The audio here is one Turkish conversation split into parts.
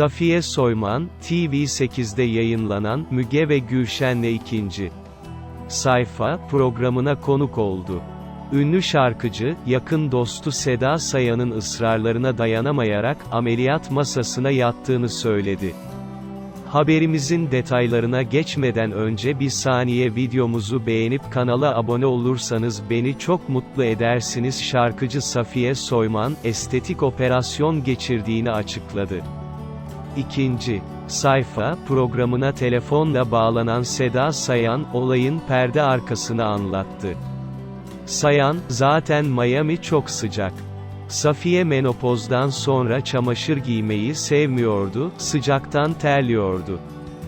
Safiye Soyman, TV8'de yayınlanan Müge ve Gülşen'le ikinci sayfa programına konuk oldu. Ünlü şarkıcı, yakın dostu Seda Sayan'ın ısrarlarına dayanamayarak ameliyat masasına yattığını söyledi. Haberimizin detaylarına geçmeden önce bir saniye videomuzu beğenip kanala abone olursanız beni çok mutlu edersiniz. Şarkıcı Safiye Soyman, estetik operasyon geçirdiğini açıkladı. İkinci sayfa programına telefonla bağlanan Seda Sayan, olayın perde arkasını anlattı. Sayan, zaten Miami çok sıcak. Safiye menopozdan sonra çamaşır giymeyi sevmiyordu, sıcaktan terliyordu.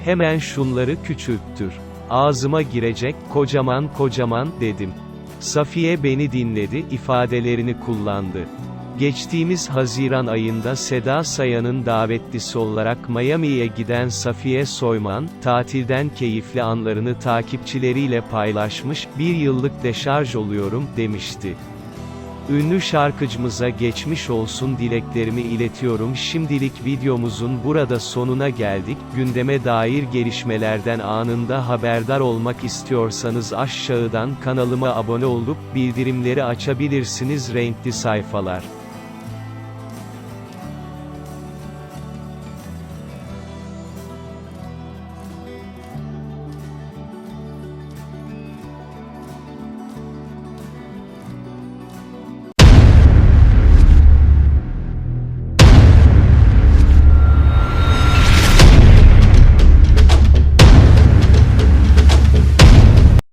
Hemen şunları küçülttür. Ağzıma girecek, kocaman kocaman, dedim. Safiye beni dinledi, ifadelerini kullandı. Geçtiğimiz Haziran ayında Seda Sayan'ın davetlisi olarak Miami'ye giden Safiye Soyman, tatilden keyifli anlarını takipçileriyle paylaşmış, bir yıllık deşarj oluyorum, demişti. Ünlü şarkıcımıza geçmiş olsun dileklerimi iletiyorum. Şimdilik videomuzun burada sonuna geldik. Gündeme dair gelişmelerden anında haberdar olmak istiyorsanız aşağıdan kanalıma abone olup bildirimleri açabilirsiniz. Renkli sayfalar